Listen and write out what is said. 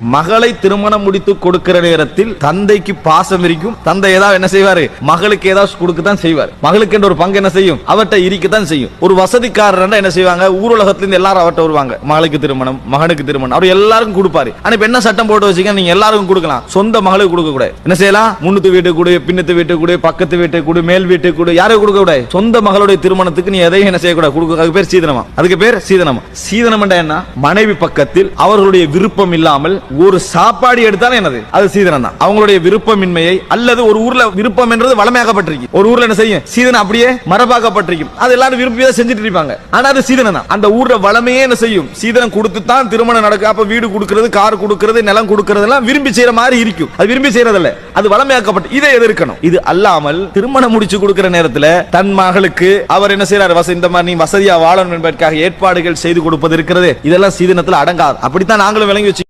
மகளை திருமணம் முடித்து கொடுக்கிற நேரத்தில் தந்தைக்கு பாசம் இருக்கும். தந்தை ஏதாவது என்ன செய்வாரு? மகளுக்கு ஏதாவது கொடுக்கத்தான் செய்வார். மகளுக்கு என்ற ஒரு பங்கு என்ன செய்யும்? அவர்கிட்ட இருக்கத்தான் செய்யும். ஒரு வசதிக்காரர் என்ன செய்வாங்க? ஊரலகத்திலிருந்து எல்லாரும் அவர்கிட்ட வருவாங்க. மகளுக்கு திருமணம் மகனுக்கு திருமணம். அவர் எல்லாருக்கும் கொடுப்பாரு. ஆனா இப்ப என்ன சட்டம் போட்டு வச்சுக்க நீங்க எல்லாருக்கும் கொடுக்கலாம். சொந்த மகளுக்கு கொடுக்க கூடாது. என்ன செய்யலாம்? முன்னத்து வீட்டுக்கு கொடு பின்னத்து வீட்டுக்கு கொடு பக்கத்து வீட்டுக்கு கொடு மேல் வீட்டுக்கு கொடு. யாரும் கொடுக்க கூடாது. சொந்த மகளுடைய திருமணத்துக்கு நீ எதையும் என்ன செய்யக்கூடாது. கொடுக்க அதுக்கு பேர் சீதனமா. அதுக்கு பேர் சீதனமா. சீதனம் என்ன? மனைவி பக்கத்தில் அவர்களுடைய விருப்பம் இல்லாமல் ஒரு சாப்பாடு எடுத்தாலும் என்னது? அது சீதனம் தான் அவங்களுடைய விருப்பமின்மையை அல்லது ஒரு ஊர்ல விருப்பம் என்றது வளமையாக்கப்பட்டிருக்கு ஒரு ஊர்ல என்ன செய்யும்? சீதனம் அப்படியே மரபாக்கப்பட்டிருக்கும். அது எல்லாரும் விரும்பி தான் செஞ்சுட்டு இருப்பாங்க. ஆனா அது சீதனம் தான் அந்த ஊர்ல வளமையே என்ன செய்யும்? சீதனம் கொடுத்து தான் திருமணம் நடக்கும் அப்ப வீடு கொடுக்கறது கார் கொடுக்கறது நிலம் கொடுக்கறது எல்லாம் விரும்பி செய்யற மாதிரி இருக்கும். அது விரும்பி செய்யறதில்ல அது வளமையாக்கப்பட்டு இதை எதிர்க்கணும். இது அல்லாமல் திருமணம் முடிச்சு கொடுக்கிற நேரத்துல தன் மகளுக்கு அவர் என்ன செய்யறாரு வச இந்த மாதிரி நீ வசதியா வாழணும் என்பதற்காக ஏற்பாடுகள் செய்து கொடுப்பது இருக்கிறது. இதெல்லாம் சீதனத்தில் அடங்காது. அப்படித்தான் நாங்களும் விளங்கி வச்சு